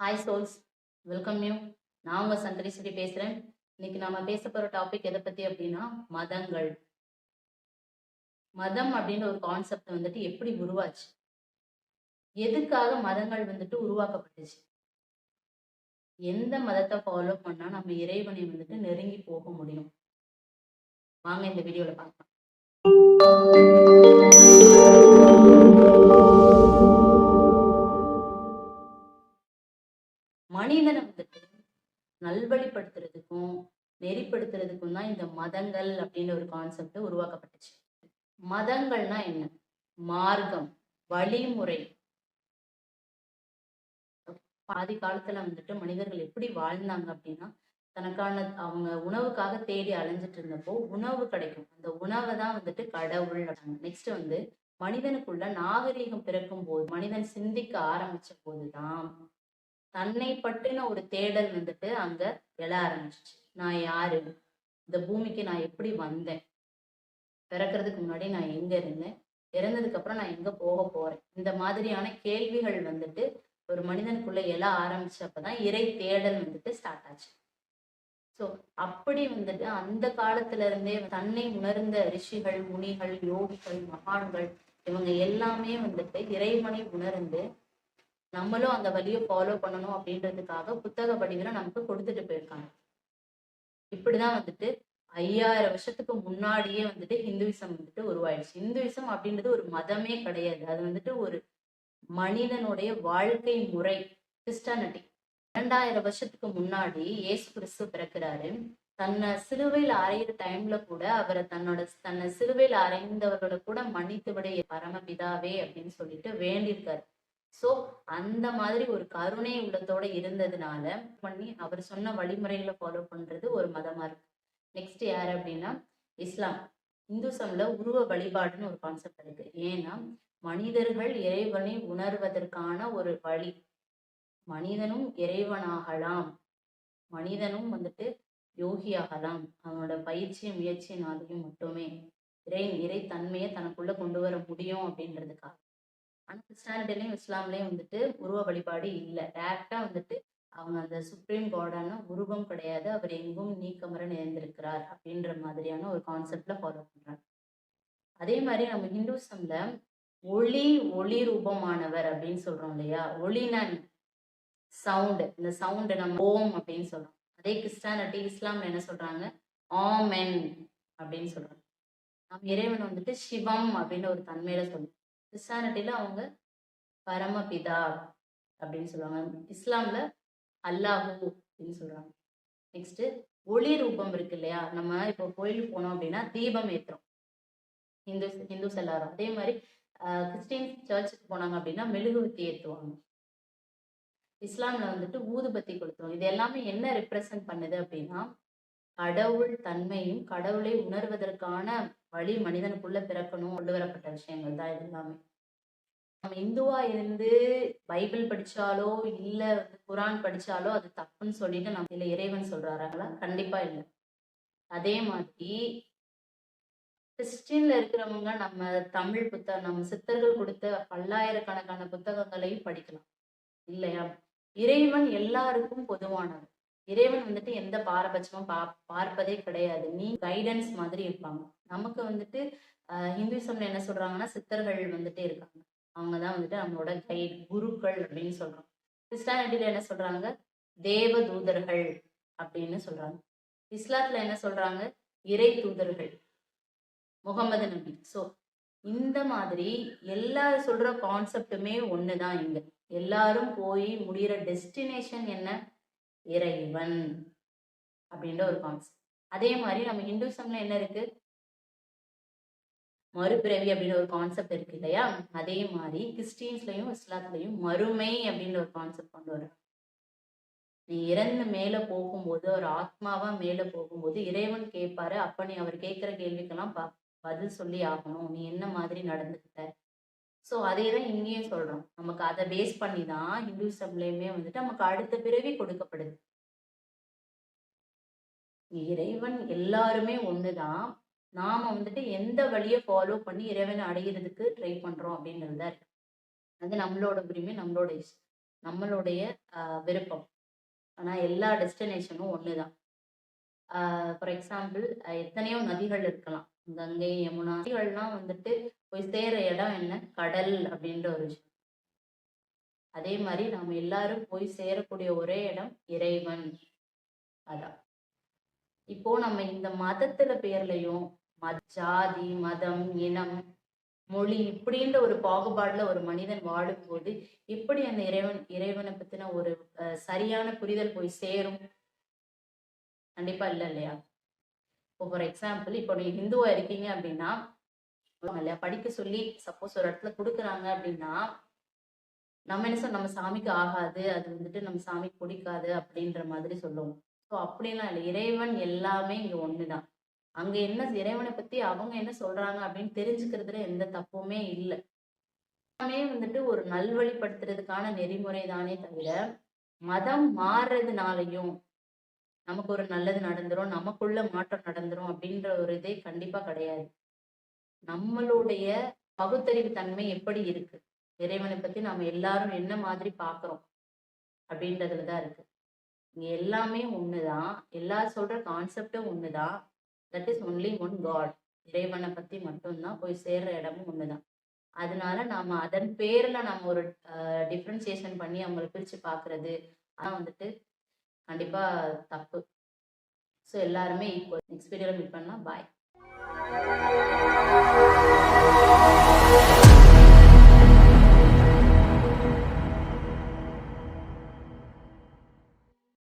Hi souls welcome you நான் உங்கள் சந்திரஸ்வரி பேசுகிறேன் இன்னைக்கு நம்ம பேச போகிற டாபிக் எதை பற்றி அப்படின்னா மதங்கள். மதம் அப்படின்ற ஒரு கான்செப்ட் வந்துட்டு எப்படி உருவாச்சு? எதுக்காக மதங்கள் வந்துட்டு உருவாக்கப்பட்டுச்சு? எந்த மதத்தை ஃபாலோ பண்ணால் நம்ம இறைவனை வந்துட்டு நெருங்கி போக முடியும்? வாங்க இந்த வீடியோவில் பார்க்கலாம். இந்த மதங்கள் அப்படின்னு ஒரு கான்செப்ட் உருவாக்கப்பட்டுச்சு. மதங்கள்னா என்ன? மார்க்கம் வழிமுறை. பாதி காலத்துல வந்துட்டு மனிதர்கள் எப்படி வாழ்ந்தாங்க அப்படின்னா தனக்கான அவங்க உணவுக்காக தேடி அலைஞ்சிட்டு இருந்தப்போ உணவு கிடைக்கும். அந்த உணவை தான் வந்துட்டு கடவுள் நெக்ஸ்ட் வந்து மனிதனுக்குள்ள நாகரீகம் பிறக்கும் போது மனிதன் சிந்திக்க ஆரம்பிச்ச போதுதான் தன்னை பற்றின ஒரு தேடல் வந்துட்டு அங்க எழ ஆரம்பிச்சிச்சு. நான் யாரு? இந்த பூமிக்கு நான் எப்படி வந்தேன்? பிறக்கிறதுக்கு முன்னாடி நான் எங்க இருந்தேன்? இறந்ததுக்கு அப்புறம் நான் எங்க போக போறேன்? இந்த மாதிரியான கேள்விகள் வந்துட்டு ஒரு மனிதனுக்குள்ள எழ ஆரம்பிச்சப்பதான் இறை தேடல் வந்துட்டு ஸ்டார்ட் ஆச்சு. ஸோ அப்படி வந்துட்டு அந்த காலத்துல இருந்தே தன்னை உணர்ந்த ரிஷிகள் முனிகள் யோகிகள் மகான்கள் இவங்க எல்லாமே வந்துட்டு இறைவனை உணர்ந்து நம்மளும் அந்த வழியை ஃபாலோ பண்ணணும் அப்படின்றதுக்காக புத்தக வடிவில நமக்கு கொடுத்துட்டு போயிருக்காங்க. இப்படிதான் வந்துட்டு ஐயாயிரம் வருஷத்துக்கு முன்னாடியே வந்துட்டு ஹிந்துவிசம் வந்துட்டு உருவாயிடுச்சு. ஹிந்துவிசம் அப்படின்றது ஒரு மதமே கிடையாது. அது வந்துட்டு ஒரு மனிதனுடைய வாழ்க்கை முறை கிறிஸ்டானிட்டி இரண்டாயிரம் வருஷத்துக்கு முன்னாடி இயேசு கிறிஸ்து பிறக்கிறாரு. தன்னை சிலுவையில் அறையிற டைம்ல கூட அவரை தன்னோட தன்னை சிலுவையில் அறைந்தவர்களை கூட மன்னித்து விட பரமபிதாவே அப்படின்னு சொல்லிட்டு வேண்டியிருக்காரு. சோ அந்த மாதிரி ஒரு கருணை உள்ளத்தோட இருந்ததுனால பண்ணி அவர் சொன்ன வழிமுறைகளை ஃபாலோ பண்றது ஒரு மதமா இருக்கு. நெக்ஸ்ட் யார் அப்படின்னா இஸ்லாம். இந்துசம்ல உருவ வழிபாடுன்னு ஒரு கான்செப்ட் இருக்கு. ஏன்னா மனிதர்கள் இறைவனை உணர்வதற்கான ஒரு வழி. மனிதனும் இறைவனாகலாம். மனிதனும் வந்துட்டு யோகியாகலாம். அவனோட பயிற்சி முயற்சியினாலையும் மட்டுமே. இறை இறை தன்மையை தனக்குள்ள கொண்டு வர முடியும் அப்படின்றதுக்காக. ஆனா கிறிஸ்டானிட்டிலையும் இஸ்லாம்லயும் வந்துட்டு உருவ வழிபாடு இல்லை. டேரக்டா வந்துட்டு அவங்க அந்த சுப்ரீம் காடான உருவம் கிடையாது. அவர் எங்கும் நீக்கமர நேர்ந்திருக்கிறார் அப்படின்ற மாதிரியான ஒரு கான்செப்ட்ல ஃபாலோ பண்றாங்க. அதே மாதிரி நம்ம ஹிந்துசம்ல ஒளி ஒளி ரூபமானவர் அப்படின்னு சொல்றோம் இல்லையா? ஒளினன் சவுண்டு இந்த சவுண்டு நம்ம ஓம் அப்படின்னு சொல்றோம். அதே கிறிஸ்டானிட்டி இஸ்லாம்ல என்ன சொல்றாங்க? ஆமென் அப்படின்னு சொல்றாங்க. நம்ம இறைவன் வந்துட்டு சிவம் அப்படின்னு ஒரு தன்மையில சொல்லுவோம் கிறிஸ்டானிட்டியில அவங்க பரமபிதா அப்படின்னு சொல்லுவாங்க. இஸ்லாம்ல அல்லாஹூ அப்படின்னு சொல்றாங்க. நெக்ஸ்ட் ஒளி ரூபம் இருக்கு இல்லையா? நம்ம இப்போ கோயிலுக்கு போனோம் அப்படின்னா தீபம் ஏற்றுறோம் ஹிந்துஸ் ஹிந்துஸ் எல்லாரும் அதே மாதிரி கிறிஸ்டின் சர்ச்சுக்கு போனாங்க அப்படின்னா மெழுகுவத்தி ஏற்றுவாங்க இஸ்லாம்ல வந்துட்டு ஊதுபத்தி கொளுத்துவோம். இது எல்லாமே என்ன ரெப்ரசன்ட் பண்ணுது அப்படின்னா கடவுள் தன்மையும் கடவுளை உணர்வதற்கான வழி மனிதனுக்குள்ள பிறக்கணும் கொண்டு வரப்பட்ட விஷயங்கள் தான் இது எல்லாமே. நம்ம இந்துவா இருந்து பைபிள் படிச்சாலோ இல்ல வந்து குரான் படிச்சாலோ அது தப்புன்னு சொல்லிட்டு நம்ம இல்ல இறைவன் சொல்றாங்களா கண்டிப்பா இல்லை. அதே மாதிரி கிறிஸ்டின்ல இருக்கிறவங்க நம்ம தமிழ் புத்தகம் நம்ம சித்தர்கள் கொடுத்த பல்லாயிரக்கணக்கான புத்தகங்களையும் படிக்கலாம். இல்லையா? இறைவன் எல்லாருக்கும் பொதுவானது இறைவன் வந்துட்டு எந்த பாரபட்சமும் பா பார்ப்பதே கிடையாது. நீ கைடன்ஸ் மாதிரி இருப்பாங்க. நமக்கு வந்துட்டு ஹிந்துசம்ல என்ன சொல்றாங்கன்னா சித்தர்கள் வந்துட்டு இருக்காங்க. அவங்க தான் வந்துட்டு நம்மளோட கைட் குருக்கள் அப்படின்னு சொல்றோம். கிறிஸ்டானிட்டியில என்ன சொல்றாங்க? தேவ தூதர்கள் அப்படின்னு சொல்றாங்க. இஸ்லாத்துல என்ன சொல்றாங்க? இறை தூதர்கள் முகமது நபி. ஸோ இந்த மாதிரி எல்லா சொல்ற கான்செப்டுமே ஒண்ணுதான் இங்க. எல்லாரும் போய் முடிகிற டெஸ்டினேஷன் என்ன? இறைவன் அப்படின்ற ஒரு கான்செப்ட் அதே மாதிரி நம்ம ஹிந்துசம்ல என்ன இருக்கு? மறுபிறவி அப்படின்ற ஒரு கான்செப்ட் இருக்கு இல்லையா? அதே மாதிரி கிறிஸ்டின்ஸ்லயும் இஸ்லாத்துலயும் மறுமை அப்படின்ற ஒரு கான்செப்ட் கொண்டு வரும் நீ இறந்து மேல போகும்போது ஒரு ஆத்மாவா மேல போகும்போது இறைவன் கேட்பாரு. அப்ப நீ அவர் கேட்கிற கேள்விக்கெல்லாம் பதில் சொல்லி ஆகணும். நீ என்ன மாதிரி நடந்துக்கிட்ட? ஸோ அதே தான் இங்கேயும் சொல்கிறோம் நமக்கு அதை பேஸ் பண்ணி தான் ஹிந்துசம்லயுமே வந்துட்டு நமக்கு அடுத்த பிறவி கொடுக்கப்படுது. இறைவன் எல்லாருமே ஒன்று தான் நாம் வந்துட்டு எந்த வழியை ஃபாலோ பண்ணி இறைவனை அடைகிறதுக்கு ட்ரை பண்ணுறோம் அப்படின்றது தான் இருக்கு. அது நம்மளோட உரிமை நம்மளோட நம்மளுடைய விருப்பம். ஆனால் எல்லா டெஸ்டினேஷனும் ஒன்று தான் ஃபார் எக்ஸாம்பிள் எத்தனையோ நதிகள் இருக்கலாம். கங்கை யமுனா நதிகள்லாம் வந்துட்டு போய் சேர இடம் என்ன? கடல் அப்படின்ற ஒரு விஷயம். அதே மாதிரி நம்ம எல்லாரும் போய் சேரக்கூடிய ஒரே இடம் இறைவன். அதான். இப்போ நம்ம இந்த மதத்துல பேர்லயும் மத ஜாதி மதம் இனம் மொழி இப்படின்ற ஒரு பாகுபாடுல ஒரு மனிதன் வாழும்போது எப்படி அந்த இறைவன் இறைவனை பத்தின ஒரு அஹ், சரியான புரிதல் போய் சேரும்? கண்டிப்பா இல்லை இல்லையா? இப்போ ஃபார் எக்ஸாம்பிள் இப்போ நீ ஹிந்துவா இருக்கீங்க அப்படின்னா இல்லையா? படிக்க சொல்லி சப்போஸ் ஒரு இடத்துல கொடுக்குறாங்க அப்படின்னா நம்ம என்ன சொல்ல நம்ம சாமிக்கு ஆகாது அது வந்துட்டு நம்ம சாமிக்கு பிடிக்காது அப்படின்ற மாதிரி சொல்லுவோம். ஸோ அப்படிலாம் இல்லை. இறைவன் எல்லாமே இங்கே ஒன்று தான் அங்கே என்ன இறைவனை பற்றி அவங்க என்ன சொல்கிறாங்க அப்படின்னு தெரிஞ்சுக்கிறதுல எந்த தப்புமே இல்லை. எல்லாமே வந்துட்டு ஒரு நல்வழிப்படுத்துறதுக்கான நெறிமுறை தானே தவிர மதம் மாறுறதுனாலையும் நமக்கு ஒரு நல்லது நடந்துரும் நமக்குள்ள மாற்றம் நடந்துரும் அப்படின்ற ஒரு இதே கண்டிப்பா கிடையாது. நம்மளுடைய பகுத்தறிவு தன்மை எப்படி இருக்கு? இறைவனை பத்தி நாம எல்லாரும் என்ன மாதிரி பாக்குறோம்? அப்படின்றதுல தான் இருக்கு. இங்க எல்லாமே ஒண்ணுதான். எல்லா சொல்ற கான்செப்டும் ஒண்ணுதான். That is only one god இறைவனை பத்தி மட்டும்தான் போய் சேர்ற இடமும் ஒண்ணுதான். அதனால நாம அதன் பேர்ல நம்ம ஒரு டிஃப்ரென்சியேஷன் பண்ணி அவங்களை பிரிச்சு பாக்குறது அதான் வந்துட்டு கண்டிப்பாக தப்பு. ஸோ எல்லாருமே ஈக்குவல் நெக்ஸ்ட் வீடியோவில் மீட் பண்ணலாம். பாய்